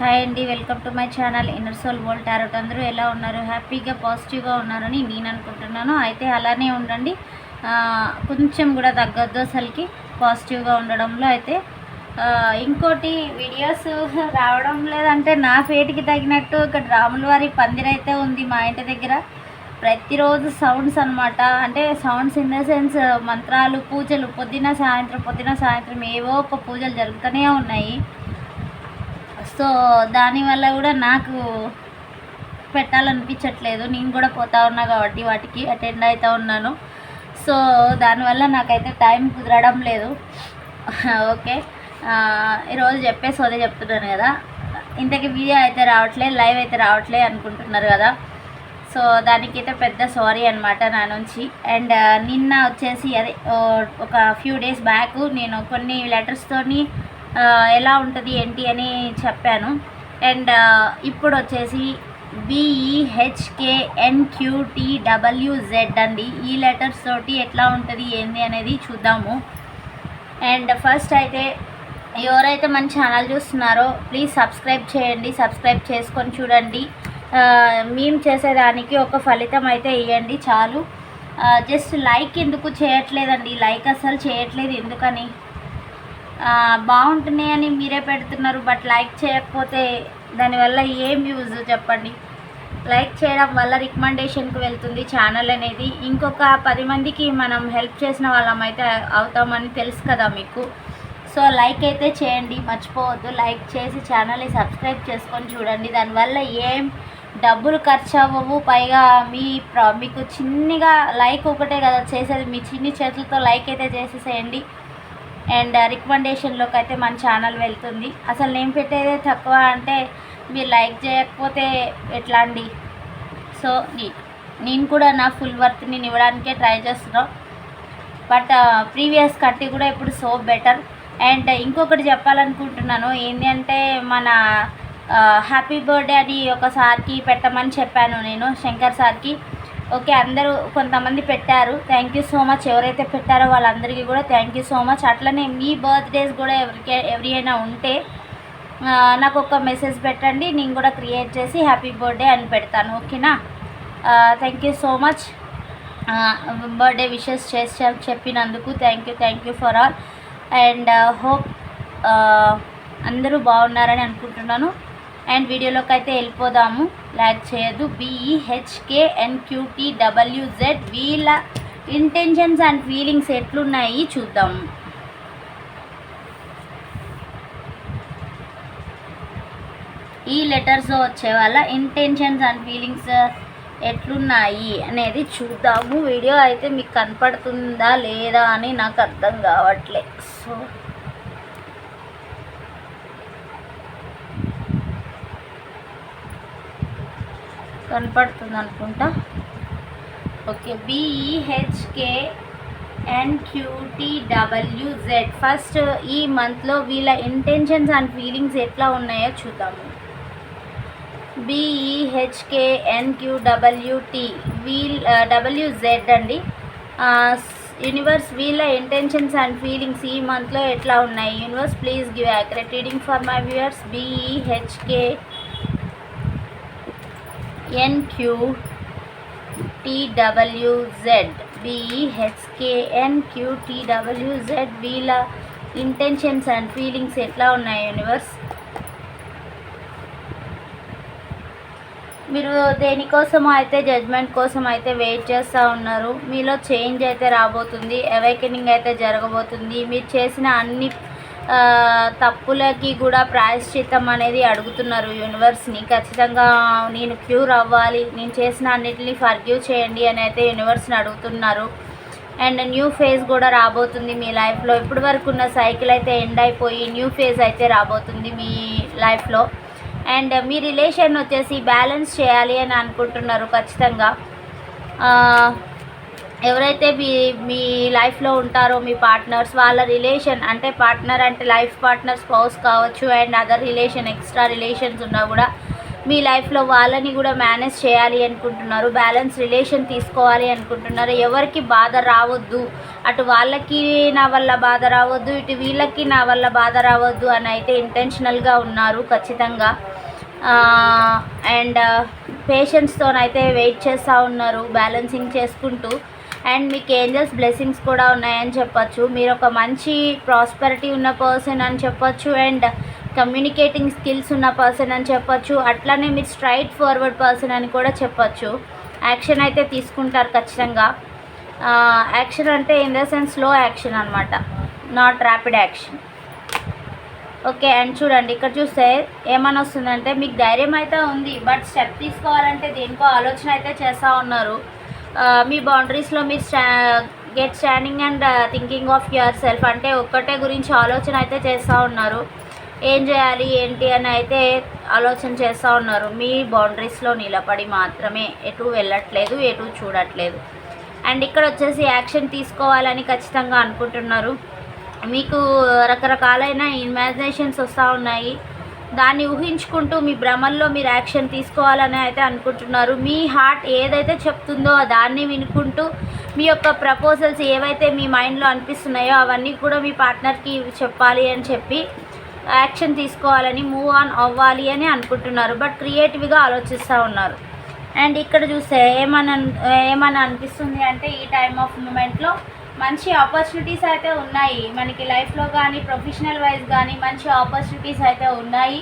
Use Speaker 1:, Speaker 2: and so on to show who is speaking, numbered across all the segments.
Speaker 1: Hi అండి welcome to my channel inner soul world tarot. అందరూ ఎలా ఉన్నారు? హ్యాపీగా పాజిటివ్గా ఉన్నారని నేను అనుకుంటున్నాను. అయితే అలానే ఉండండి. కొంచెం కూడా తగ్గొద్దు అసలుకి పాజిటివ్గా ఉండడంలో. అయితే ఇంకోటి వీడియోస్ రావడం లేదంటే నా ఫేట్కి తగినట్టు ఇక్కడ రాముల వారి పందిరైతే ఉంది మా ఇంటి దగ్గర. ప్రతిరోజు సౌండ్స్ అనమాట అంటే సౌండ్స్ ఇన్ ద సెన్స్ మంత్రాలు పూజలు పొద్దున సాయంత్రం పొద్దున సాయంత్రం ఏవో ఒక పూజలు జరుగుతూనే ఉన్నాయి. సో దానివల్ల కూడా నాకు పెట్టాలనిపించట్లేదు. నేను కూడా పోతా ఉన్నా కాబట్టి వాటికి అటెండ్ అవుతూ ఉన్నాను. సో దానివల్ల నాకైతే టైం కుదరడం లేదు. ఓకే. ఈరోజు చెప్పేసి అదే చెప్తున్నాను కదా. ఇంతకీ వీడియో అయితే రావట్లేదు లైవ్ అయితే రావట్లేదు అనుకుంటున్నారు కదా. సో దానికైతే పెద్ద సారీ అనమాట నా నుంచి. అండ్ నిన్న వచ్చేసి అదే ఒక ఫ్యూ డేస్ బ్యాక్ నేను కొన్ని లెటర్స్తోని ఎలా ఉంటుంది ఏంటి అని చెప్పాను. అండ్ ఇప్పుడు వచ్చేసి బిఈహెచ్కేఎన్క్యూటీడబ్ల్యూజెడ్ అండి. ఈ లెటర్స్ తోటి ఎట్లా ఉంటుంది ఏంది అనేది చూద్దాము. అండ్ ఫస్ట్ అయితే ఎవరైతే మన ఛానల్ చూస్తున్నారో ప్లీజ్ సబ్స్క్రైబ్ చేయండి సబ్స్క్రైబ్ చేసుకొని చూడండి. మేము చేసేదానికి ఒక ఫలితం అయితే ఇవ్వండి చాలు. జస్ట్ లైక్ ఎందుకు చేయట్లేదండి? లైక్ అసలు చేయట్లేదు ఎందుకని? బాగుంటున్నాయని బాగుంటున్నాయి అని మీరే పెడుతున్నారు బట్ లైక్ చేయకపోతే దానివల్ల ఏం యూజ్ చెప్పండి? లైక్ చేయడం వల్ల రికమెండేషన్కి వెళ్తుంది ఛానల్ అనేది. ఇంకొక పది మందికి మనం హెల్ప్ చేసిన వాళ్ళం అయితే అవుతామని తెలుసు కదా మీకు. సో లైక్ అయితే చేయండి మర్చిపోవద్దు. లైక్ చేసి ఛానల్ని సబ్స్క్రైబ్ చేసుకొని చూడండి. దానివల్ల ఏం డబ్బులు ఖర్చు అవ్వవు. పైగా మీ ప్ర మీకు చిన్నగా లైక్ ఒకటే కదా చేసేది. మీ చిన్ని చేతులతో లైక్ అయితే చేసేసేయండి. అండ్ uh, రికమెండేషన్లోకి అయితే మన ఛానల్ వెళ్తుంది. అసలు నేను పెట్టేదే తక్కువ అంటే మీరు లైక్ చేయకపోతే ఎట్లా అండి? సో నేను కూడా నా ఫుల్ వర్త్ని ఇవ్వడానికే ట్రై చేస్తున్నాం. బట్ ప్రీవియస్ uh, కట్టి కూడా ఇప్పుడు సో బెటర్ అండ్ uh, ఇంకొకటి చెప్పాలనుకుంటున్నాను. ఏంటి అంటే మన హ్యాపీ బర్త్డే అని ఒక సార్కి పెట్టమని చెప్పాను నేను శంకర్ సార్కి. ఓకే అందరూ కొంతమంది పెట్టారు. థ్యాంక్ యూ సో మచ్ ఎవరైతే పెట్టారో వాళ్ళందరికీ కూడా థ్యాంక్ యూ సో మచ్ అట్లనే మీ బర్త్డేస్ కూడా ఎవరికి ఎవరి అయినా ఉంటే నాకు ఒక మెసేజ్ పెట్టండి. నేను కూడా క్రియేట్ చేసి హ్యాపీ బర్త్డే అని పెడతాను. ఓకేనా? Thank you so much birthday wishes చేసి చెప్పినందుకు thank you thank you for all and hope అందరూ బాగున్నారని అనుకుంటున్నాను. అండ్ వీడియోలోకి అయితే వెళ్ళిపోదాము. లైక్ చేయదు B E H K W Z వీళ్ళ ఇంటెన్షన్స్ అండ్ ఫీలింగ్స్ ఎట్లున్నాయి చూద్దాము ఈ లెటర్స్ వచ్చే వాళ్ళ ఇంటెన్షన్స్ అండ్ ఫీలింగ్స్ ఎట్లున్నాయి అనేది చూద్దాము. వీడియో అయితే మీకు కనపడుతుందా లేదా అని నాకు అర్థం కావట్లే. సో కనపడుతుంది అనుకుంటా. ఓకే బిఈహెచ్కే ఎన్క్యూటీడబ్ల్యూజెడ్ ఫస్ట్ ఈ మంత్లో వీళ్ళ ఇంటెన్షన్స్ అండ్ ఫీలింగ్స్ ఎట్లా ఉన్నాయో చూద్దాము. బిఈహెచ్కే ఎన్క్యూడబ్ల్యూటీ వీల్ డబ్ల్యూజెడ్ అండి. యూనివర్స్ వీళ్ళ ఇంటెన్షన్స్ అండ్ ఫీలింగ్స్ ఈ మంత్లో ఎట్లా ఉన్నాయి? Universe please give accurate reading for my viewers BEHK NQ TWZ BEHKNQTWZ వీళ్ళ ఇంటెన్షన్స్ అండ్ ఫీలింగ్స్ ఎట్లా ఉన్నాయి యూనివర్స్ మీరు దేనికోసం అయితే జడ్జ్మెంట్ కోసం అయితే వెయిట్ చేస్తూ ఉన్నారు. మీలో చేంజ్ అయితే రాబోతుంది అవేకెనింగ్ అయితే జరగబోతుంది. మీరు చేసిన అన్ని తప్పులకి కూడా ప్రాయశ్చిత్తం అనేది అడుగుతున్నారు యూనివర్స్ని ఖచ్చితంగా నేను క్యూర్ అవ్వాలి. నేను చేసిన అన్నిటిని ఫర్గ్యూ చేయండి అని అయితే యూనివర్స్ని అడుగుతున్నారు. అండ్ న్యూ ఫేజ్ కూడా రాబోతుంది మీ లైఫ్లో ఇప్పటి వరకు ఉన్న సైకిల్ అయితే ఎండ్ అయిపోయి న్యూ ఫేజ్ అయితే రాబోతుంది మీ లైఫ్లో అండ్ మీ రిలేషన్ వచ్చేసి బ్యాలెన్స్ చేయాలి అని అనుకుంటున్నారు ఖచ్చితంగా. ఎవరైతే మీ మీ లైఫ్లో ఉంటారో మీ పార్ట్నర్స్ వాళ్ళ రిలేషన్ అంటే పార్ట్నర్ అంటే లైఫ్ పార్ట్నర్ స్పౌస్ కావచ్చు and other relation extra relations ఉన్నా కూడా మీ లైఫ్లో వాళ్ళని కూడా మేనేజ్ చేయాలి అనుకుంటున్నారు బ్యాలెన్స్ రిలేషన్ తీసుకోవాలి అనుకుంటున్నారు. ఎవరికి బాధ రావద్దు. అటు వాళ్ళకి నా వల్ల బాధ రావద్దు ఇటు వీళ్ళకి నా వల్ల బాధ రావద్దు అని అయితే ఇంటెన్షనల్గా ఉన్నారు ఖచ్చితంగా. అండ్ పేషెన్స్తోనైతే వెయిట్ చేస్తూ ఉన్నారు బ్యాలెన్సింగ్ చేసుకుంటూ. అండ్ మీకు ఏంజల్స్ బ్లెస్సింగ్స్ కూడా ఉన్నాయని చెప్పొచ్చు. మీరు ఒక మంచి ప్రాస్పెరిటీ ఉన్న పర్సన్ అని చెప్పొచ్చు అండ్ కమ్యూనికేటింగ్ స్కిల్స్ ఉన్న పర్సన్ అని చెప్పొచ్చు. అట్లానే మీరు స్ట్రైట్ ఫార్వర్డ్ పర్సన్ అని కూడా చెప్పొచ్చు. యాక్షన్ అయితే తీసుకుంటారు ఖచ్చితంగా. యాక్షన్ అంటే in the sense slow action అనమాట not rapid action okay and చూడండి ఇక్కడ చూస్తే ఏమని వస్తుందంటే మీకు ధైర్యం అయితే ఉంది బట్ స్టెప్ తీసుకోవాలంటే దేనికో ఆలోచన అయితే చేస్తూ ఉన్నారు. మీ బౌండరీస్లో మీరు స్టా get standing and thinking of yourself అంటే ఒక్కటే గురించి ఆలోచన అయితే చేస్తూ ఉన్నారు. ఏం చేయాలి ఏంటి అని అయితే ఆలోచన చేస్తూ ఉన్నారు. మీ బౌండరీస్లో నిలబడి మాత్రమే ఎటు వెళ్ళట్లేదు ఎటు చూడట్లేదు. అండ్ ఇక్కడ వచ్చేసి యాక్షన్ తీసుకోవాలని ఖచ్చితంగా అనుకుంటున్నారు. మీకు రకరకాలైన ఇమాజినేషన్స్ వస్తూ ఉన్నాయి. దాన్ని ఊహించుకుంటూ మీ భ్రమల్లో మీరు యాక్షన్ తీసుకోవాలని అయితే అనుకుంటున్నారు. మీ హార్ట్ ఏదైతే చెప్తుందో దాన్ని వినుకుంటూ మీ యొక్క ప్రపోజల్స్ ఏవైతే మీ మైండ్లో అనిపిస్తున్నాయో అవన్నీ కూడా మీ పార్ట్నర్కి చెప్పాలి అని చెప్పి యాక్షన్ తీసుకోవాలని మూవ్ ఆన్ అవ్వాలి అని అనుకుంటున్నారు. బట్ క్రియేటివ్గా ఆలోచిస్తూ ఉన్నారు. అండ్ ఇక్కడ చూస్తే ఏమని ఏమని అనిపిస్తుంది అంటే ఈ టైమ్ ఆఫ్ మూమెంట్లో మంచి ఆపర్చునిటీస్ అయితే ఉన్నాయి. మనకి లైఫ్లో కానీ ప్రొఫెషనల్ వైజ్ కానీ మంచి ఆపర్చునిటీస్ అయితే ఉన్నాయి.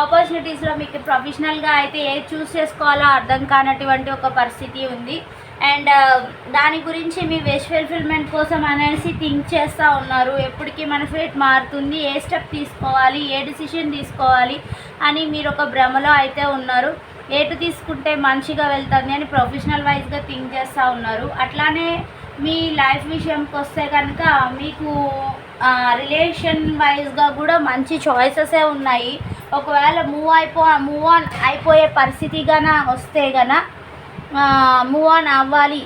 Speaker 1: ఆపర్చునిటీస్లో మీకు ప్రొఫెషనల్గా అయితే ఏది చూస్ చేసుకోవాలో అర్థం కానటువంటి ఒక పరిస్థితి ఉంది. అండ్ uh, దాని గురించి మీ విష్ ఫుల్ఫిల్మెంట్ కోసం అనేసి థింక్ చేస్తూ ఉన్నారు. ఎప్పటికీ మన ఫేట్ మారుతుంది. ఏ స్టెప్ తీసుకోవాలి? ఏ డిసిషన్ తీసుకోవాలి? అని మీరు ఒక భ్రమలో అయితే ఉన్నారు. ఏటు తీసుకుంటే మంచిగా వెళ్తుంది అని ప్రొఫెషనల్ వైజ్గా థింక్ చేస్తూ ఉన్నారు. అట్లానే మీ లైఫ్ విషయంకి వస్తే కనుక మీకు రిలేషన్ వైజ్గా కూడా మంచి చాయిసెసే ఉన్నాయి. ఒకవేళ మూవ్ అయిపో మూవ్ ఆన్ అయిపోయే పరిస్థితి కన వస్తే కన మూవ్ ఆన్ అవ్వాలి.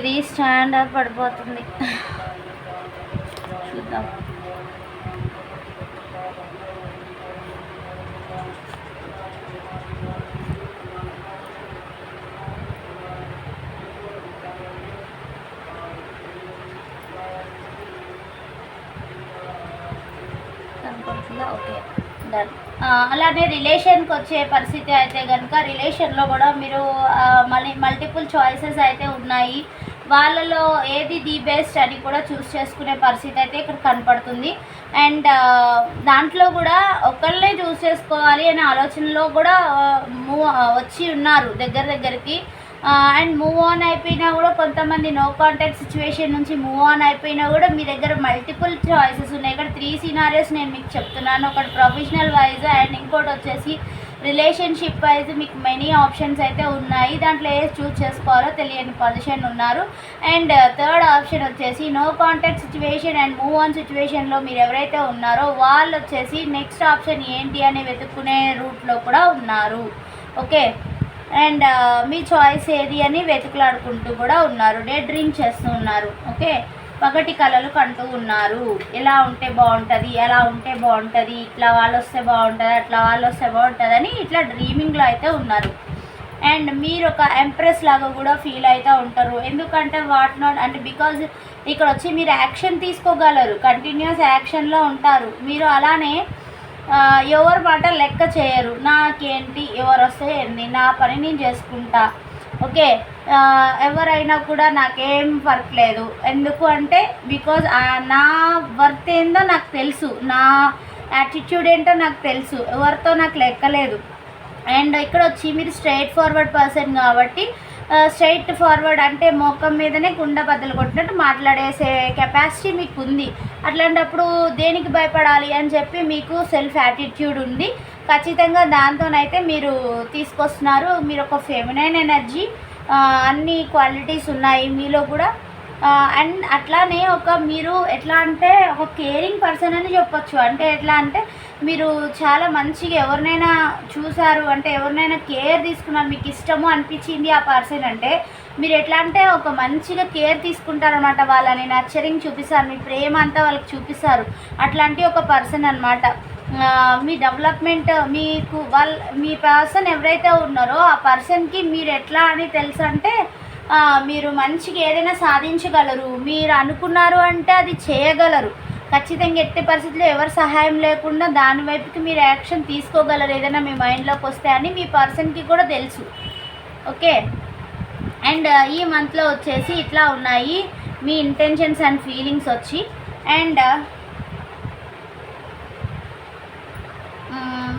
Speaker 1: ఇది స్టాండ్ పడిపోతుంది. చూద్దాం. కనపడుతుందా? ఓకే. డన్ అలానే రిలేషన్కి వచ్చే పరిస్థితి అయితే కనుక రిలేషన్లో కూడా మీరు మళ్ళీ మల్టిపుల్ చాయిసెస్ అయితే ఉన్నాయి. వాళ్ళలో ఏది ది బెస్ట్ అని కూడా చూస్ చేసుకునే పరిస్థితి అయితే ఇక్కడ కనపడుతుంది. అండ్ uh, దాంట్లో కూడా ఒకళ్ళనే చూస్ చేసుకోవాలి అనే ఆలోచనలో కూడా uh, మూవ్ uh, వచ్చి ఉన్నారు దగ్గర దగ్గరికి. అండ్ మూవ్ ఆన్ అయిపోయినా కూడా కొంతమంది నో కాంటాక్ట్ సిచ్యువేషన్ నుంచి మూవ్ ఆన్ అయిపోయినా కూడా మీ దగ్గర మల్టిపుల్ చాయిసెస్ ఉన్నాయి. ఇక్కడ త్రీ సినారియస్ నేను మీకు చెప్తున్నాను. ఒకటి ప్రొఫెషనల్ వైజ్ అండ్ ఇంకోటి వచ్చేసి రిలేషన్షిప్ వైజ్ మీకు మెనీ ఆప్షన్స్ అయితే ఉన్నాయి. దాంట్లో ఏది చూస్ చేసుకోవాలో తెలియని పొజిషన్ ఉన్నారు. అండ్ uh, థర్డ్ ఆప్షన్ వచ్చేసి no contact situation and move on సిచ్యువేషన్లో మీరు ఎవరైతే ఉన్నారో వాళ్ళు వచ్చేసి నెక్స్ట్ ఆప్షన్ ఏంటి అని వెతుక్కునే రూట్లో కూడా ఉన్నారు. ఓకే అండ్ uh, మీ చాయిస్ ఏది అని వెతుకులాడుకుంటూ కూడా ఉన్నారు. డే డ్రీమ్ చేస్తూ ఉన్నారు. ఓకే పగటి కళలు కంటూ ఉన్నారు. ఎలా ఉంటే బాగుంటుంది ఎలా ఉంటే బాగుంటుంది ఇట్లా వాళ్ళు వస్తే బాగుంటుంది అట్లా వాళ్ళు వస్తే బాగుంటుంది అని ఇట్లా డ్రీమింగ్లో అయితే ఉన్నారు. అండ్ మీరు ఒక ఎంప్రెస్ లాగా కూడా ఫీల్ అవుతూ ఉంటారు. ఎందుకంటే వాట్ నాట్ అంటే బికాజ్ ఇక్కడ వచ్చి మీరు యాక్షన్ తీసుకోగలరు కంటిన్యూస్ యాక్షన్లో ఉంటారు. మీరు అలానే ఎవరి మాట లెక్క చేయరు. నాకేంటి ఎవరు వస్తే ఏంది నా పని నేను చేసుకుంటా. ఓకే ఎవరైనా కూడా నాకేం వర్క్ లేదు. ఎందుకు అంటే బికాజ్ నా వర్త్ ఏందో నాకు తెలుసు. నా యాటిట్యూడ్ ఏంటో నాకు తెలుసు. ఎవరితో నాకు లెక్కలేదు అండ్ ఇక్కడ వచ్చి మీరు స్ట్రైట్ ఫార్వర్డ్ పర్సన్ కాబట్టి స్ట్రైట్ ఫార్వర్డ్ అంటే మోకం మీదనే గుండ బద్దలు కొట్టినట్టు మాట్లాడేసే కెపాసిటీ మీకు ఉంది అట్లాంటప్పుడు దేనికి భయపడాలి అని చెప్పి మీకు సెల్ఫ్ యాటిట్యూడ్ ఉంది. ఖచ్చితంగా దాంతోనైతే మీరు తీసుకొస్తున్నారు. మీరు ఒక ఫెమినైన్ ఎనర్జీ అన్ని క్వాలిటీస్ ఉన్నాయి మీలో కూడా. అండ్ అట్లానే ఒక మీరు ఎట్లా అంటే ఒక కేరింగ్ పర్సన్ అని చెప్పొచ్చు. అంటే ఎట్లా అంటే మీరు చాలా మంచిగా ఎవరినైనా చూసారు అంటే ఎవరినైనా కేర్ తీసుకున్నారు మీకు ఇష్టము అనిపించింది ఆ పర్సన్ అంటే మీరు ఎట్లా అంటే ఒక మంచిగా కేర్ తీసుకుంటారనమాట వాళ్ళని నర్చరింగ్ చూపిస్తారు మీ ప్రేమ అంతా వాళ్ళకి చూపిస్తారు. అట్లాంటి ఒక పర్సన్ అనమాట మీ డెవలప్మెంట్ మీకు వాళ్ళ మీ పర్సన్ ఎవరైతే ఉన్నారో ఆ పర్సన్కి మీరు ఎట్లా అని తెలుసు అంటే మీరు మంచిగా ఏదైనా సాధించగలరు మీరు అనుకున్నారు అంటే అది చేయగలరు. ఖచ్చితంగా ఎట్టి పరిస్థితుల్లో ఎవరి సహాయం లేకుండా దాని వైపుకి మీరు యాక్షన్ తీసుకోగలరు ఏదైనా మీ మైండ్లోకి వస్తే అని మీ పర్సన్కి కూడా తెలుసు. ఓకే? అండ్ ఈ మంత్లో వచ్చేసి ఇట్లా ఉన్నాయి మీ ఇంటెన్షన్స్ అండ్ ఫీలింగ్స్ వచ్చి. And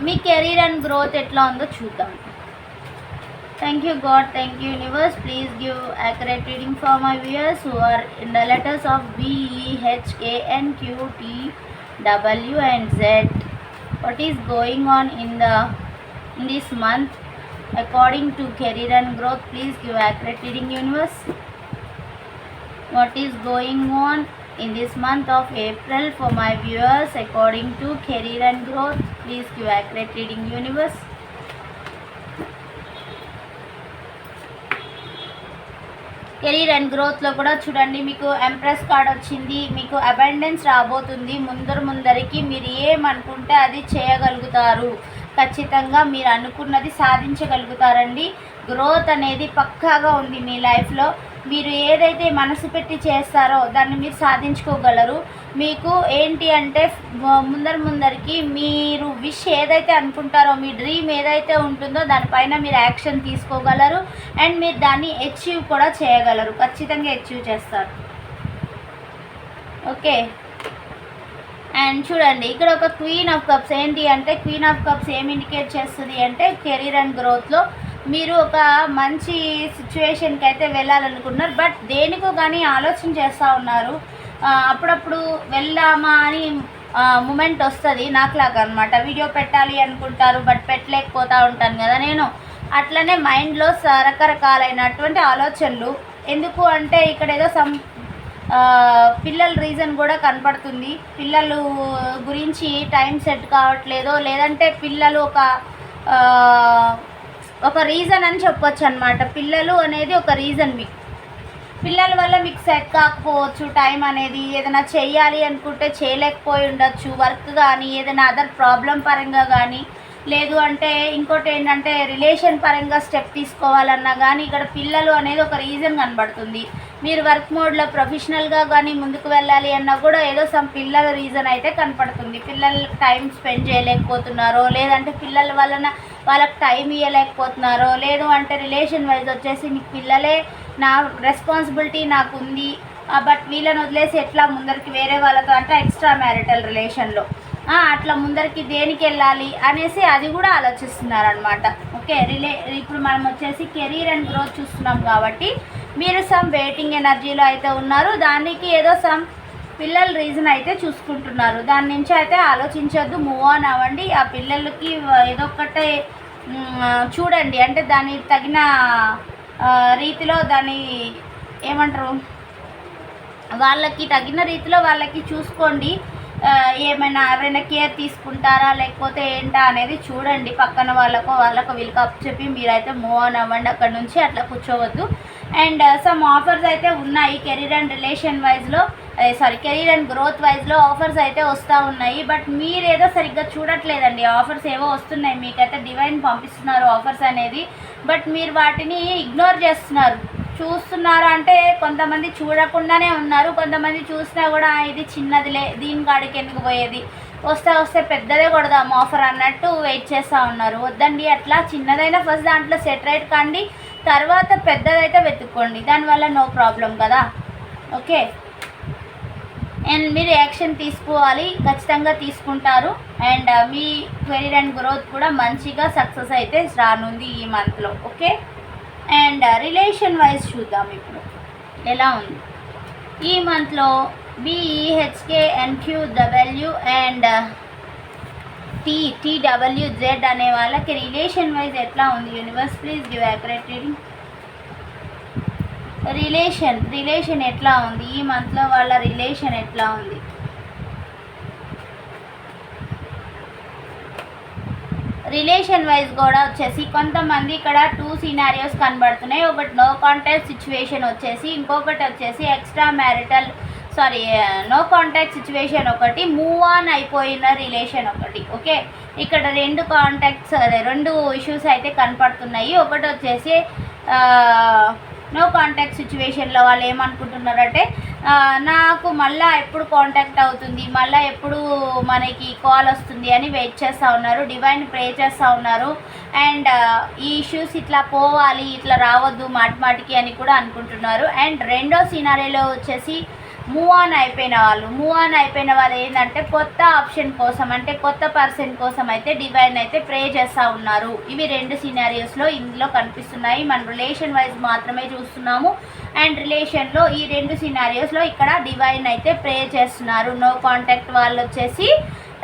Speaker 1: me career and growth ఎట్లా ఉందో చూద్దాం thank you God thank you universe please give accurate reading for my viewers who are in the letters of B, E, H, K, N, Q, T, W and Z. What is going on in the in this month according to career and growth? Please give accurate reading, universe. What is going on in this month of April for my viewers according to career and growth? Please give accurate reading, universe. Career and గ్రోత్లో కూడా చూడండి మీకు empress card వచ్చింది మీకు abundance రాబోతుంది. ముందర ముందరికి మీరు ఏమనుకుంటే అది చేయగలుగుతారు. ఖచ్చితంగా మీరు అనుకున్నది సాధించగలుగుతారండి. గ్రోత్ అనేది పక్కాగా ఉంది మీ లైఫ్లో మీరు ఏదైతే మనసు పెట్టి చేస్తారో దాన్ని మీరు సాధించుకోగలరు. మీకు ఏంటి అంటే ముందర ముందరికి మీరు విష్ ఏదైతే అనుకుంటారో మీ డ్రీమ్ ఏదైతే ఉంటుందో దానిపైన మీరు యాక్షన్ తీసుకోగలరు. అండ్ మీరు దాన్ని అచీవ్ కూడా చేయగలరు. ఖచ్చితంగా అచీవ్ చేస్తారు. ఓకే అండ్ చూడండి ఇక్కడ ఒక క్వీన్ ఆఫ్ కప్స్ ఏంటి అంటే క్వీన్ ఆఫ్ కప్స్ ఏం ఇండికేట్ చేస్తుంది అంటే కెరీర్ అండ్ గ్రోత్లో మీరు ఒక మంచి సిచ్యువేషన్కి అయితే వెళ్ళాలనుకున్నారు బట్ దేనికో కానీ ఆలోచన చేస్తూ ఉన్నారు. అప్పుడప్పుడు వెళ్దామా అని మూమెంట్ వస్తుంది నాకులాగా అనమాట వీడియో పెట్టాలి అనుకుంటారు బట్ పెట్టలేకపోతూ ఉంటాను కదా నేను. అట్లనే మైండ్లో స- రకరకాలైనటువంటి ఆలోచనలు. ఎందుకు అంటే ఇక్కడ ఏదో సం పిల్లల రీజన్ కూడా కనపడుతుంది. పిల్లలు గురించి టైం సెట్ కావట్లేదో లేదంటే పిల్లలు ఒక ఒక రీజన్ అని చెప్పొచ్చు అనమాట పిల్లలు అనేది ఒక రీజన్ మీకు పిల్లల వల్ల మీకు సెట్ కాకపోవచ్చు టైం అనేది ఏదైనా చేయాలి అనుకుంటే చేయలేకపోయి ఉండొచ్చు వర్క్ కానీ ఏదైనా అదర్ ప్రాబ్లం పరంగా కానీ లేదు అంటే ఇంకోటి ఏంటంటే రిలేషన్ పరంగా స్టెప్ తీసుకోవాలన్నా కానీ ఇక్కడ పిల్లలు అనేది ఒక రీజన్ కనబడుతుంది. మీరు వర్క్ మోడ్లో ప్రొఫెషనల్గా కానీ ముందుకు వెళ్ళాలి అన్నా కూడా ఏదో సమ్ పిల్లల రీజన్ అయితే కనపడుతుంది. పిల్లలు టైం స్పెండ్ చేయలేకపోతున్నారో లేదంటే పిల్లల వలన వాళ్ళకి టైం ఇవ్వలేకపోతున్నారో లేదు అంటే రిలేషన్ వైజ్ వచ్చేసి మీకు పిల్లలే నా రెస్పాన్సిబిలిటీ నాకు ఉంది బట్ వీళ్ళని వదిలేసి ఎట్లా ముందరికి వేరే వాళ్ళతో అంటే ఎక్స్ట్రా మ్యారిటల్ రిలేషన్లో. అట్లా ముందరికి దేనికి వెళ్ళాలి అనేసి అది కూడా ఆలోచిస్తున్నారనమాట ఓకే రిలే ఇప్పుడు మనం వచ్చేసి కెరీర్ అండ్ గ్రోత్ చూస్తున్నాం కాబట్టి మీరు సమ్ వెయిటింగ్ ఎనర్జీలో అయితే ఉన్నారు దానికి ఏదో సమ్ పిల్లల రీజన్ అయితే చూసుకుంటున్నారు. దాని నుంచి అయితే ఆలోచించొద్దు మూవ్ ఆన్ అవ్వండి. ఆ పిల్లలకి ఏదో ఒకటే చూడండి. అంటే దాని తగిన రీతిలో దాని ఏమంటారు? వాళ్ళకి తగిన రీతిలో వాళ్ళకి చూసుకోండి. ఏమైనా ఎవరైనా కేర్ తీసుకుంటారా లేకపోతే ఏంటా అనేది చూడండి. పక్కన వాళ్ళకో వాళ్ళకో వీళ్ళకి అప్ చెప్పి మీరైతే మూవ్ ఆన్ అవ్వండి. అక్కడ నుంచి అట్లా కూర్చోవద్దు. అండ్ సమ్ ఆఫర్స్ అయితే ఉన్నాయి కెరీర్ అండ్ రిలేషన్ వైజ్లో సారీ కెరీర్ అండ్ గ్రోత్ వైజ్లో ఆఫర్స్ అయితే వస్తూ ఉన్నాయి. బట్ మీరు ఏదో సరిగ్గా చూడట్లేదండి. ఆఫర్స్ ఏవో వస్తున్నాయి. మీకైతే డివైన్ పంపిస్తున్నారు ఆఫర్స్ అనేది. బట్ మీరు వాటిని ఇగ్నోర్ చేస్తున్నారు. చూస్తున్నారు అంటే కొంతమంది చూడకుండానే ఉన్నారు. కొంతమంది చూసినా కూడా ఇది చిన్నదిలే. దీని కాడికి ఎందుకు పోయేది? వస్తే వస్తే పెద్దదే కొడదాం. ఆఫర్ అన్నట్టు వెయిట్ చేస్తూ ఉన్నారు. వద్దండి. అట్లా చిన్నదైనా ఫస్ట్ దాంట్లో సెటరేట్ కండి. తర్వాత పెద్దదైతే వెతుక్కోండి. దానివల్ల నో ప్రాబ్లం కదా. ఓకే అండ్ మీరు యాక్షన్ తీసుకోవాలి. ఖచ్చితంగా తీసుకుంటారు. అండ్ uh, మీ కెరీర్ అండ్ గ్రోత్ కూడా మంచిగా సక్సెస్ అయితే రానుంది ఈ మంత్లో ఓకే అండ్ రిలేషన్ వైజ్ చూద్దాం ఇప్పుడు. ఎలా ఉంది? ఈ మంత్లో B E H K N Q W and T T W Z అనే వాళ్ళకి రిలేషన్ వైజ్ ఎట్లా ఉంది? Universe please give accurate reading relation relation ఎట్లా ఉంది? ఈ మంత్లో వాళ్ళ రిలేషన్ ఎట్లా ఉంది? రిలేషన్ వైజ్ కూడా వచ్చేసి కొంతమంది ఇక్కడ టూ సినారియోస్ కనబడుతున్నాయి. ఒకటి నో కాంటాక్ట్ సిచ్యువేషన్ వచ్చేసి ఇంకొకటి వచ్చేసి extra marital sorry no contact situation ఒకటి మూవ్ ఆన్ అయిపోయిన రిలేషన్ ఒకటి ఓకే ఇక్కడ రెండు కాంటాక్ట్స్ అదే రెండు ఇష్యూస్ అయితే కనపడుతున్నాయి. ఒకటి వచ్చేసి నో కాంటాక్ట్ సిచ్యువేషన్లో వాళ్ళు ఏమనుకుంటున్నారంటే నాకు మళ్ళీ ఎప్పుడు కాంటాక్ట్ అవుతుంది మళ్ళీ ఎప్పుడు మనకి కాల్ వస్తుంది అని వెయిట్ చేస్తూ ఉన్నారు డివైన్ ప్రే చేస్తూ ఉన్నారు. అండ్ ఈ ఇష్యూస్ ఇట్లా పోవాలి ఇట్లా రావద్దు మాటి మాటికి అని కూడా అనుకుంటున్నారు. అండ్ రెండో సినారీలో వచ్చేసి మూవ్ ఆన్ అయిపోయిన వాళ్ళు. మూవ్ ఆన్ అయిపోయిన వాళ్ళు ఏంటంటే కొత్త ఆప్షన్ కోసం అంటే కొత్త పర్సన్ కోసం అయితే డివైన్ అయితే ప్రే చేస్తూ ఉన్నారు. ఇవి రెండు సినారియోస్లో ఇందులో కనిపిస్తున్నాయి. మనం రిలేషన్ వైజ్ మాత్రమే చూస్తున్నాము. అండ్ రిలేషన్లో ఈ రెండు సినారియోస్లో ఇక్కడ డివైన్ అయితే ప్రే చేస్తున్నారు. నో కాంటాక్ట్ వాళ్ళు వచ్చేసి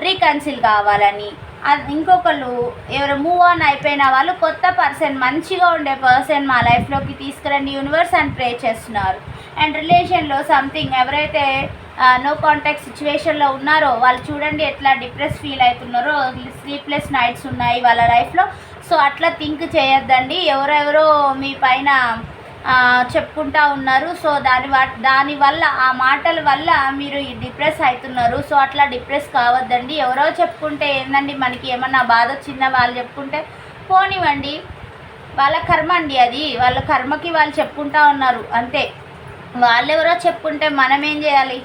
Speaker 1: రీకన్సిల్ కావాలని. అది ఇంకొకళ్ళు ఎవరు మూవ్ ఆన్ అయిపోయిన వాళ్ళు కొత్త పర్సన్ మంచిగా ఉండే పర్సన్ మా లైఫ్లోకి తీసుకురండి యూనివర్స్ అని ప్రే చేస్తున్నారు. అండ్ రిలేషన్లో సంథింగ్ ఎవరైతే నో కాంటాక్ట్ సిచ్యువేషన్లో ఉన్నారో వాళ్ళు చూడండి ఎట్లా డిప్రెస్ ఫీల్ అవుతున్నారో స్లీప్లెస్ నైట్స్ ఉన్నాయి వాళ్ళ లైఫ్లో. సో అట్లా థింక్ చేయొద్దండి. ఎవరెవరో మీ పైన చెప్పుకుంటా ఉన్నారు. సో దాని దాని వల్ల ఆ మాటల వల్ల మీరు డిప్రెస్ అవుతున్నారు. సో అట్లా డిప్రెస్ కావద్దండి. ఎవరో చెప్పుకుంటే ఏందండి మనకి ఏమన్నా బాధ వచ్చిందా వాళ్ళు చెప్పుకుంటే పోనివ్వండి. వాళ్ళ కర్మ అండి అది. వాళ్ళ కర్మకి వాళ్ళు చెప్పుకుంటా ఉన్నారు. అంతే. వాళ్ళెవరో చెప్పుకుంటే మనం ఏం చేయాలి?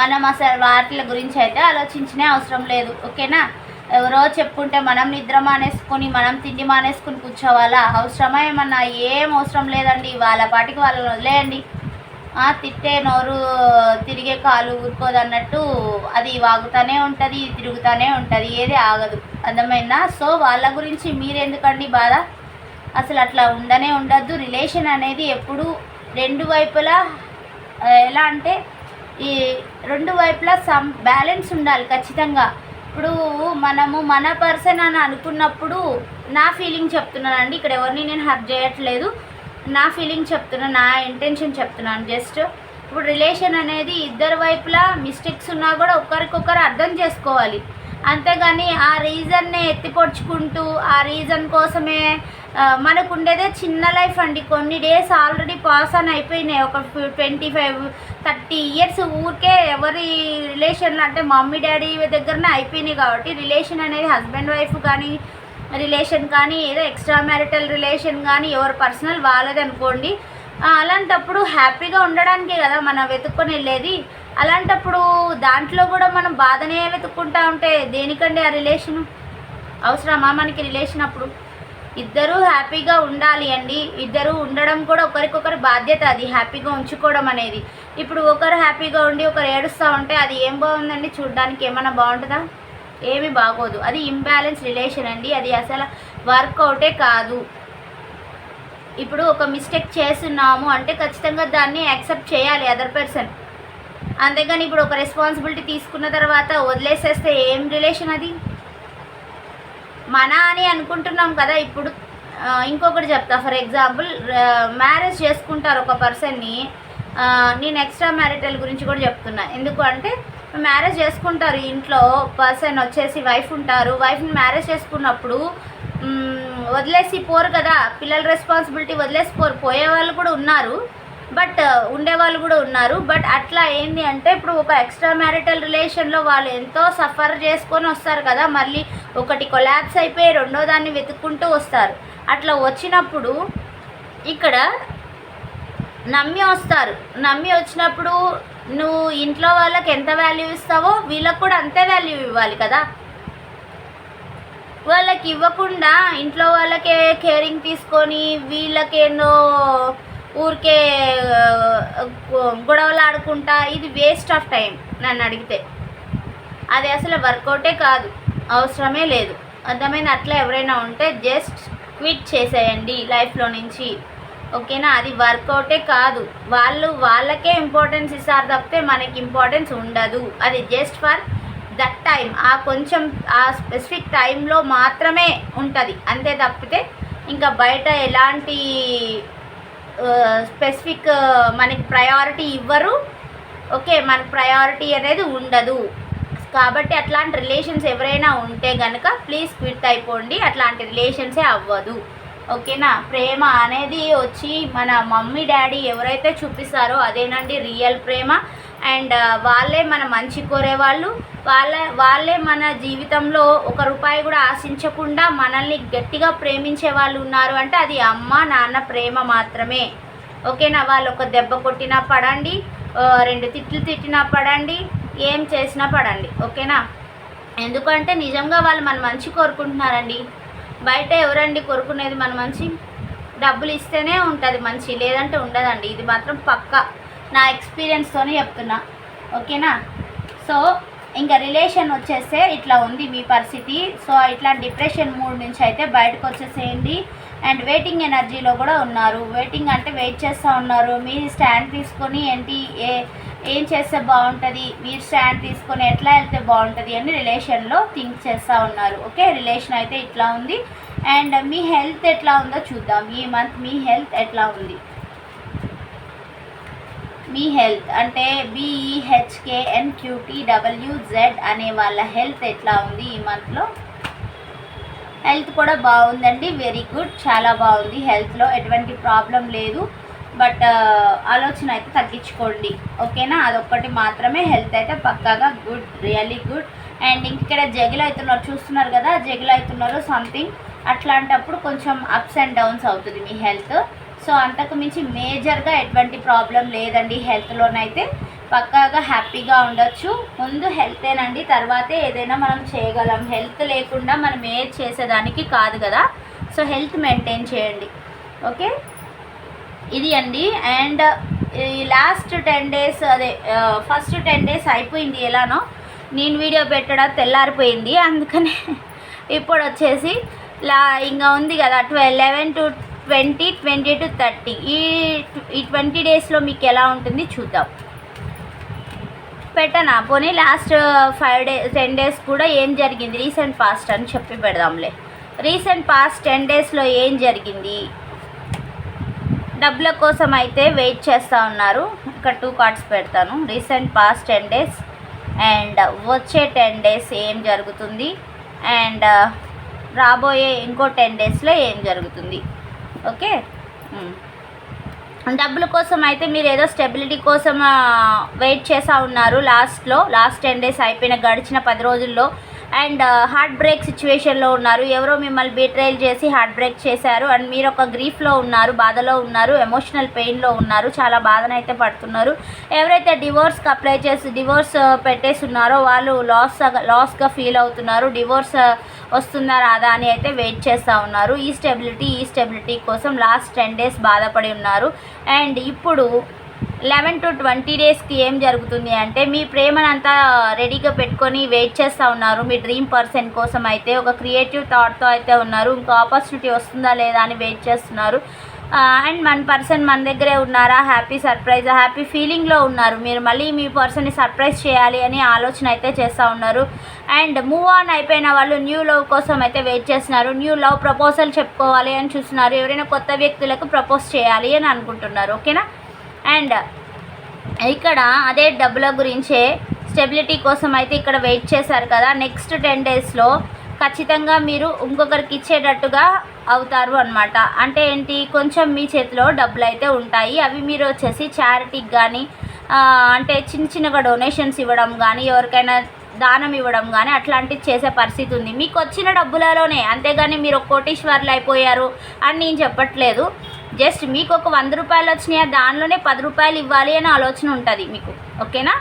Speaker 1: మనం అసలు వాటి గురించి అయితే ఆలోచించనే అవసరం లేదు ఓకేనా? ఎవరో చెప్పుకుంటే మనం నిద్ర మానేసుకొని మనం తిండి మానేసుకొని కూర్చోవాలా? అవసరమా ఏమన్నా? ఏం అవసరం లేదండి వాళ్ళ పాటికి వాళ్ళని వదిలేయండి. తిట్టే నోరు తిరిగే కాలు ఊరుకోదు అన్నట్టు అది వాగుతూనే ఉంటుంది తిరుగుతూనే ఉంటుంది ఏది ఆగదు. అర్థమైందా? సో వాళ్ళ గురించి మీరెందుకండి బాధ? అసలు అట్లా ఉండనే ఉండద్దు. రిలేషన్ అనేది ఎప్పుడూ రెండు వైపులా ఎలా అంటే ఈ రెండు వైపులా సమ్ బ్యాలెన్స్ ఉండాలి ఖచ్చితంగా. ఇప్పుడు మనము మన పర్సన్ అని అనుకున్నప్పుడు నా ఫీలింగ్ చెప్తున్నానండి. ఇక్కడ ఎవరిని నేను హర్ట్ చేయట్లేదు. నా ఫీలింగ్ చెప్తున్నా నా ఇంటెన్షన్ చెప్తున్నాను. జస్ట్ ఇప్పుడు రిలేషన్ అనేది ఇద్దరు వైపులా మిస్టేక్స్ ఉన్నా కూడా ఒకరికొకరు అర్థం చేసుకోవాలి. అంతేగాని ఆ రీజన్నే ఎత్తిపొడుచుకుంటూ ఆ రీజన్ కోసమే మనకు ఉండేదే చిన్న లైఫ్ అండి. కొన్ని డేస్ ఆల్రెడీ పాస్ అని అయిపోయినాయి. ఒక ట్వంటీ ఫైవ్ థర్టీ ఇయర్స్ ఊరికే ఎవరి రిలేషన్లు అంటే మమ్మీ డాడీ దగ్గరనే అయిపోయినాయి కాబట్టి రిలేషన్ అనేది హస్బెండ్ వైఫ్ కానీ రిలేషన్ కానీ ఏదో ఎక్స్ట్రా మ్యారిటల్ రిలేషన్ కానీ ఎవరు పర్సనల్ వాళ్ళది అనుకోండి. అలాంటప్పుడు హ్యాపీగా ఉండడానికే కదా మనం వెతుక్కొని వెళ్ళేది. అలాంటప్పుడు దాంట్లో కూడా మనం బాధనే వెతుక్కుంటా ఉంటే దేనికండి ఆ రిలేషను? అవసరమా మనకి రిలేషన్ అప్పుడు? ఇద్దరూ హ్యాపీగా ఉండాలి అండి. ఇద్దరు ఉండడం కూడా ఒకరికొకరి బాధ్యత అది హ్యాపీగా ఉంచుకోవడం అనేది. ఇప్పుడు ఒకరు హ్యాపీగా ఉండి ఒకరు ఏడుస్తూ ఉంటే అది ఏం బాగుందండి? చూడడానికి ఏమైనా బాగుంటుందా? ఏమి బాగోదు. అది ఇంబ్యాలెన్స్ రిలేషన్ అండి. అది అసలు వర్కౌటే కాదు. ఇప్పుడు ఒక మిస్టేక్ చేస్తున్నాము అంటే ఖచ్చితంగా దాన్ని యాక్సెప్ట్ చేయాలి అదర్ పర్సన్. అంతేగాని ఇప్పుడు ఒక రెస్పాన్సిబిలిటీ తీసుకున్న తర్వాత వదిలేసేస్తే ఏం రిలేషన్ అది? మన అని అనుకుంటున్నాం కదా ఇప్పుడు ఇంకొకటి చెప్తా. ఫర్ ఎగ్జాంపుల్ మ్యారేజ్ చేసుకుంటారు ఒక పర్సన్ని నేను ఎక్స్ట్రా మ్యారిటల్ గురించి కూడా చెప్తున్నా. ఎందుకు అంటే మ్యారేజ్ చేసుకుంటారు ఇంట్లో పర్సన్ వచ్చేసి వైఫ్ ఉంటారు. వైఫ్ని మ్యారేజ్ చేసుకున్నప్పుడు వదిలేసి పోరు కదా. పిల్లల రెస్పాన్సిబిలిటీ వదిలేసి పోరు. పోయే వాళ్ళు కూడా ఉన్నారు. బట్ ఉండేవాళ్ళు కూడా ఉన్నారు. బట్ అట్లా ఏంది అంటే ఇప్పుడు ఒక ఎక్స్ట్రా మ్యారిటల్ రిలేషన్లో వాళ్ళు ఎంతో సఫర్ చేసుకొని వస్తారు కదా. మళ్ళీ ఒకటి కొలాబ్స్ అయిపోయి రెండో దాన్ని వెతుక్కుంటూ వస్తారు. అట్లా వచ్చినప్పుడు ఇక్కడ నమ్మి వస్తారు. నమ్మి వచ్చినప్పుడు నువ్వు ఇంట్లో వాళ్ళకి ఎంత వాల్యూ ఇస్తావో వీళ్ళకి కూడా అంతే వాల్యూ ఇవ్వాలి కదా. వాళ్ళకి ఇవ్వకుండా ఇంట్లో వాళ్ళకే కేరింగ్ తీసుకొని వీళ్ళకేందో ఊరికే గొడవలు ఆడుకుంటా ఇది వేస్ట్ ఆఫ్ టైం నన్ను అడిగితే. అది అసలు వర్కౌటే కాదు. అవసరమే లేదు. అర్థమైంది? అట్లా ఎవరైనా ఉంటే జస్ట్ క్విట్ చేసేయండి లైఫ్లో నుంచి. ఓకేనా? అది వర్కౌటే కాదు. వాళ్ళు వాళ్ళకే ఇంపార్టెన్స్ ఇస్తారు తప్పితే మనకి ఇంపార్టెన్స్ ఉండదు. అది జస్ట్ ఫర్ దట్ టైం ఆ కొంచెం ఆ స్పెసిఫిక్ టైంలో మాత్రమే ఉంటుంది. అంతే తప్పితే ఇంకా బయట ఎలాంటి స్పెసిఫిక్ మనకి ప్రయారిటీ ఇవ్వరు. ఓకే? మనకి ప్రయారిటీ అనేది ఉండదు. కాబట్టి అట్లాంటి రిలేషన్స్ ఎవరైనా ఉంటే కనుక ప్లీజ్ క్విట్ అయిపోండి. అట్లాంటి రిలేషన్సే అవ్వదు. ఓకేనా? ప్రేమ అనేది వచ్చి మన మమ్మీ డాడీ ఎవరైతే చూపిస్తారో అదేనండి రియల్ ప్రేమ. అండ్ వాళ్ళే మన మంచి కోరేవాళ్ళు. వాళ్ళే వాళ్ళే మన జీవితంలో ఒక రూపాయి కూడా ఆశించకుండా మనల్ని గట్టిగా ప్రేమించే వాళ్ళు ఉన్నారు అంటే అది అమ్మ నాన్న ప్రేమ మాత్రమే. ఓకేనా? వాళ్ళు ఒక దెబ్బ కొట్టినా పడండి. రెండు తిట్లు తిట్టినా పడండి. ఏం చేసినా పడండి ఓకేనా? ఎందుకంటే నిజంగా వాళ్ళు మన మంచి కోరుకుంటున్నారండి. బయట ఎవరండి కోరుకునేది మన మంచి? డబ్బులు ఇస్తేనే ఉంటుంది మంచి లేదంటే ఉండదండి. ఇది మాత్రం పక్క నా ఎక్స్పీరియన్స్తోనే చెప్తున్నా ఓకేనా? సో ఇంకా రిలేషన్ వచ్చేస్తే ఇట్లా ఉంది మీ పరిస్థితి. సో ఇట్లా డిప్రెషన్ మూడ్ నుంచి అయితే బయటకు వచ్చేసేయండి. అండ్ వెయిటింగ్ ఎనర్జీలో కూడా ఉన్నారు. వెయిటింగ్ అంటే వెయిట్ చేస్తూ ఉన్నారు. మీ స్టాండ్ తీసుకొని ఏంటి ఏ ఏం చేస్తే బాగుంటుంది? మీరు స్టాండ్ తీసుకొని ఎట్లా వెళ్తే బాగుంటుంది అని రిలేషన్లో థింక్ చేస్తూ ఉన్నారు. ఓకే రిలేషన్ అయితే ఇట్లా ఉంది. అండ్ మీ హెల్త్ ఎట్లా ఉందో చూద్దాం. ఈ మంత్ మీ హెల్త్ ఎట్లా ఉంది? మీ హెల్త్ అంటే బిఈహెచ్కేఎన్ క్యూటీ డబ్ల్యూజెడ్ అనే వాళ్ళ హెల్త్ ఎట్లా ఉంది ఈ మంత్లో హెల్త్ కూడా బాగుందండి. వెరీ గుడ్ చాలా బాగుంది. హెల్త్లో ఎటువంటి ప్రాబ్లం లేదు. బట్ ఆలోచన అయితే తగ్గించుకోండి. ఓకేనా? అదొక్కటి మాత్రమే. హెల్త్ అయితే పక్కాగా గుడ్ రియల్లీ గుడ్. అండ్ ఇక్కడ జగిల్ అవుతున్నారు చూస్తున్నారు కదా జగిల్ అవుతున్నారు సంథింగ్ అట్లాంటప్పుడు కొంచెం అప్స్ అండ్ డౌన్స్ అవుతుంది మీ హెల్త్. సో అంతకు మించి మేజర్గా ఎటువంటి ప్రాబ్లం లేదండి హెల్త్లోనైతే. పక్కాగా హ్యాపీగా ఉండొచ్చు. ముందు హెల్తేనండి తర్వాతే ఏదైనా మనం చేయగలం. హెల్త్ లేకుండా మనం ఏది చేసేదానికి కాదు కదా. సో హెల్త్ మెయింటైన్ చేయండి. ఓకే? ఇది అండి. అండ్ ఈ లాస్ట్ టెన్ డేస్ అదే ఫస్ట్ టెన్ డేస్ అయిపోయింది ఎలానో. నేను వీడియో పెట్టడం తెల్లారిపోయింది. అందుకనే ఇప్పుడు వచ్చేసి లా ఇంకా ఉంది కదా twelve eleven two twenty twenty two thirty ఈ ఈ ట్వంటీ డేస్లో మీకు ఎలా ఉంటుంది చూద్దాం. పెట్టనా? పోనీ last five day ten days కూడా ఏం జరిగింది? రీసెంట్ పాస్ట్ అని చెప్పి పెడదాంలే. రీసెంట్ పాస్ట్ టెన్ డేస్లో ఏం జరిగింది? డబ్బుల కోసం అయితే వెయిట్ చేస్తూ ఉన్నారు. ఇక్కడ టూ కార్డ్స్ పెడతాను. Recent past ten days and వచ్చే టెన్ డేస్ ఏం జరుగుతుంది? అండ్ uh, రాబోయే ఇంకో టెన్ డేస్లో ఏం జరుగుతుంది? Okay hmm. డబ్బుల కోసం అయితే మీరు ఏదో స్టెబిలిటీ కోసం uh, వెయిట్ చేస్తూ ఉన్నారు. లాస్ట్లో లాస్ట్ టెన్ డేస్ అయిపోయిన గడిచిన పది రోజుల్లో అండ్ హార్ట్ బ్రేక్ సిచ్యువేషన్లో ఉన్నారు. ఎవరో మిమ్మల్ని బీట్రైల్ చేసి హార్ట్ బ్రేక్ చేశారు. అండ్ మీరు ఒక గ్రీఫ్లో ఉన్నారు బాధలో ఉన్నారు ఎమోషనల్ పెయిన్లో ఉన్నారు చాలా బాధనైతే పడుతున్నారు. ఎవరైతే డివోర్స్కి అప్లై చేసి డివోర్స్ పెట్టేసి ఉన్నారో వాళ్ళు లాస్ లాస్గా ఫీల్ అవుతున్నారు. డివోర్స్ వస్తుందా రాదా అని అయితే వెయిట్ చేస్తూ ఉన్నారు. ఈ స్టెబిలిటీ ఈ స్టెబిలిటీ కోసం లాస్ట్ టెన్ డేస్ బాధపడి ఉన్నారు. అండ్ ఇప్పుడు లెవెన్ టు ట్వంటీ డేస్కి ఏం జరుగుతుంది అంటే మీ ప్రేమనంతా రెడీగా పెట్టుకొని వెయిట్ చేస్తూ ఉన్నారు. మీ డ్రీమ్ పర్సన్ కోసం అయితే ఒక క్రియేటివ్ థాట్తో అయితే ఉన్నారు. ఇంకో ఆపర్చునిటీ వస్తుందా లేదా అని వెయిట్ చేస్తున్నారు. అండ్ మన పర్సన్ మన దగ్గరే ఉన్నారా? హ్యాపీ సర్ప్రైజ్ హ్యాపీ ఫీలింగ్లో ఉన్నారు. మీరు మళ్ళీ మీ పర్సన్ని సర్ప్రైజ్ చేయాలి అని ఆలోచన అయితే చేస్తూ ఉన్నారు. అండ్ మూవ్ ఆన్ అయిపోయిన వాళ్ళు న్యూ లవ్ కోసం అయితే వెయిట్ చేస్తున్నారు. న్యూ లవ్ ప్రపోజల్ చెప్పుకోవాలి అని చూస్తున్నారు. ఎవరైనా కొత్త వ్యక్తులకు ప్రపోజ్ చేయాలి అని అనుకుంటున్నారు. ఓకేనా? అండ్ ఇక్కడ అదే డబ్బుల గురించే స్టెబిలిటీ కోసం అయితే ఇక్కడ వెయిట్ చేశారు కదా. నెక్స్ట్ టెన్ డేస్లో ఖచ్చితంగా మీరు ఇంకొకరికి ఇచ్చేటట్టుగా అవుతారు అనమాట అంటే ఏంటి? కొంచెం మీ చేతిలో డబ్బులు అయితే ఉంటాయి. అవి మీరు వచ్చేసి చారిటీకి కానీ అంటే చిన్న చిన్నగా డొనేషన్స్ ఇవ్వడం కానీ ఎవరికైనా దానం ఇవ్వడం కానీ అట్లాంటివి చేసే పరిస్థితి ఉంది. మీకు వచ్చిన డబ్బులలోనే అంతేగాని మీరు కోటీశ్వర్లు అయిపోయారు అని నేను చెప్పట్లేదు. జస్ట్ మీకు ఒక వంద రూపాయలు వచ్చినాయా? దానిలోనే పది రూపాయలు ఇవ్వాలి అనే ఆలోచన ఉంటుంది మీకు. ఓకేనా?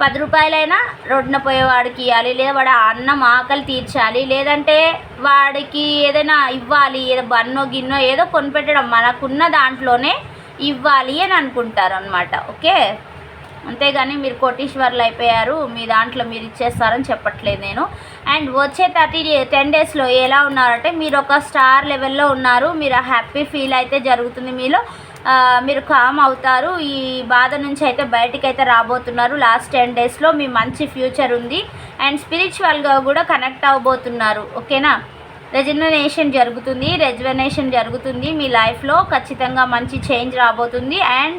Speaker 1: పది రూపాయలైనా రోడ్డున పోయేవాడికి ఇవ్వాలి లేదా వాడు అన్నం ఆకలి తీర్చాలి లేదంటే వాడికి ఏదైనా ఇవ్వాలి ఏదో బన్నో గిన్నో ఏదో కొనిపెట్టడం మనకున్న దాంట్లోనే ఇవ్వాలి అని అనుకుంటారు అనమాట ఓకే? అంతేగాని మీరు కోటీశ్వర్లు అయిపోయారు మీ దాంట్లో మీరు ఇచ్చేస్తారని చెప్పట్లేదు నేను. అండ్ వచ్చే థర్టీ టెన్ డేస్లో ఎలా ఉన్నారంటే మీరు ఒక స్టార్ లెవెల్లో ఉన్నారు మీరు హ్యాపీ ఫీల్ అయితే జరుగుతుంది మీలో. మీరు కామ్ అవుతారు ఈ బాధ నుంచి అయితే బయటికి అయితే రాబోతున్నారు. లాస్ట్ టెన్ డేస్లో మీ మంచి ఫ్యూచర్ ఉంది. అండ్ స్పిరిచువల్గా కూడా కనెక్ట్ అవ్వబోతున్నారు ఓకేనా? రెజినరేషన్ జరుగుతుంది రెజ్వనేషన్ జరుగుతుంది మీ లైఫ్లో. ఖచ్చితంగా మంచి చేంజ్ రాబోతుంది. అండ్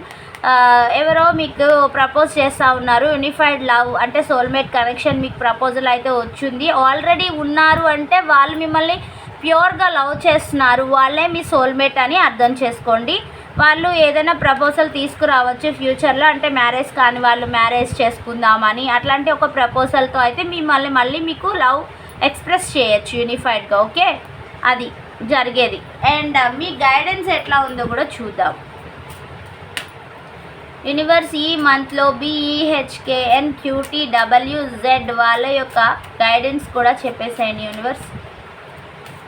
Speaker 1: ఎవరో మీకు ప్రపోజ్ చేస్తూ ఉన్నారు యూనిఫైడ్ లవ్ అంటే సోల్మేట్ కనెక్షన్ మీకు ప్రపోజల్ అయితే వచ్చింది. ఆల్రెడీ ఉన్నారు అంటే వాళ్ళు మిమ్మల్ని ప్యూర్గా లవ్ చేస్తున్నారు. వాళ్ళే మీ సోల్మేట్ అని అర్థం చేసుకోండి. వాళ్ళు ఏదైనా ప్రపోజల్ తీసుకురావచ్చు ఫ్యూచర్లో అంటే మ్యారేజ్ కాని వాళ్ళు మ్యారేజ్ చేసుకుందామని. అట్లాంటి ఒక ప్రపోజల్తో అయితే మిమ్మల్ని మళ్ళీ మీకు లవ్ ఎక్స్ప్రెస్ చేయొచ్చు యూనిఫైడ్గా ఓకే అది జరిగేది. అండ్ మీ గైడెన్స్ ఎట్లా ఉందో కూడా చూద్దాం. యూనివర్స్ ఈ మంత్లో B E H K N Q T W Z వాళ్ళ యొక్క గైడెన్స్ కూడా చెప్పేసేయండి యూనివర్స్.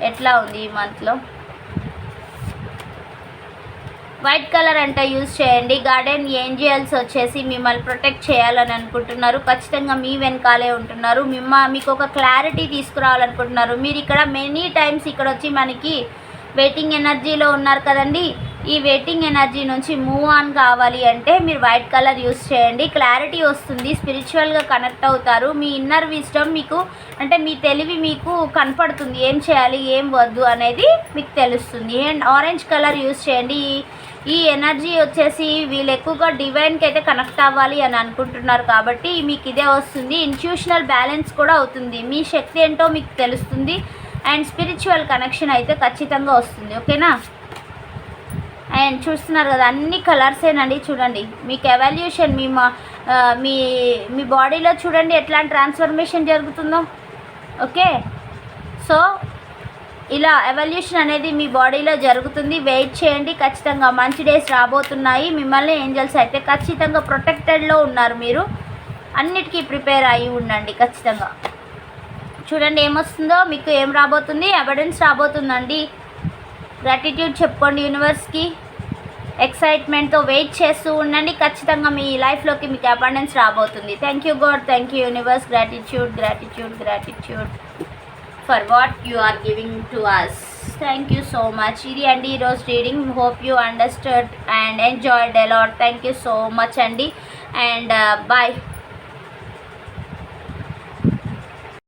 Speaker 1: ఎట్లా ఉంది ఈ మంత్లో? వైట్ కలర్ అంటే యూజ్ చేయండి. గార్డెన్ ఏంజియల్స్ వచ్చేసి మిమ్మల్ని ప్రొటెక్ట్ చేయాలని అనుకుంటున్నారు. ఖచ్చితంగా మీ వెనకాలే ఉంటున్నారు. మిమ్మ మీకు ఒక క్లారిటీ తీసుకురావాలనుకుంటున్నారు. మీరు ఇక్కడ మెనీ టైమ్స్ ఇక్కడ వచ్చి మనకి వెయిటింగ్ ఎనర్జీలో ఉన్నారు కదండి. ఈ వెయిటింగ్ ఎనర్జీ నుంచి మూవ్ ఆన్ కావాలి అంటే మీరు వైట్ కలర్ యూస్ చేయండి. క్లారిటీ వస్తుంది స్పిరిచువల్గా కనెక్ట్ అవుతారు. మీ ఇన్నర్ విజ్డమ్ మీకు అంటే మీ తెలివి మీకు కనపడుతుంది. ఏం చేయాలి ఏం వద్దు అనేది మీకు తెలుస్తుంది. అండ్ ఆరెంజ్ కలర్ యూస్ చేయండి. ఈ- ఈ ఎనర్జీ వచ్చేసి వీళ్ళు ఎక్కువగా డివైన్కి అయితే కనెక్ట్ అవ్వాలి అని అనుకుంటున్నారు కాబట్టి మీకు ఇదే వస్తుంది. ఇన్స్టిట్యూషనల్ బ్యాలెన్స్ కూడా అవుతుంది. మీ శక్తి ఏంటో మీకు తెలుస్తుంది. అండ్ స్పిరిచువల్ కనెక్షన్ అయితే ఖచ్చితంగా వస్తుంది. ఓకేనా అండ్ చూస్తున్నారు కదా అన్ని కలర్సేనండి చూడండి. మీకు ఎవల్యూషన్ మీ మా మీ మీ బాడీలో చూడండి ఎట్లాంటి ట్రాన్స్ఫర్మేషన్ జరుగుతుందో. ఓకే సో ఇలా ఎవల్యూషన్ అనేది మీ బాడీలో జరుగుతుంది. వెయిట్ చేయండి ఖచ్చితంగా మంచి డేస్ రాబోతున్నాయి. మిమ్మల్ని ఏంజల్స్ అయితే ఖచ్చితంగా ప్రొటెక్టెడ్లో ఉన్నారు మీరు. అన్నిటికీ ప్రిపేర్ అయ్యి ఉండండి ఖచ్చితంగా. చూడండి ఏమొస్తుందో మీకు ఏం రాబోతుంది? ఎవిడెన్స్ రాబోతుందండి. గ్రాటిట్యూడ్ చెప్పుకోండి యూనివర్స్కి ఎక్సైట్మెంట్తో వెయిట్ చేస్తూ ఉండండి. ఖచ్చితంగా మీ లైఫ్లోకి మీకు అబండెన్స్ రాబోతుంది. Thank you God thank you universe gratitude gratitude gratitude for what you are giving to us thank you so much ఇది అండి ఈరోజు reading hope you understood and enjoyed a lot thank you so much అండి and bye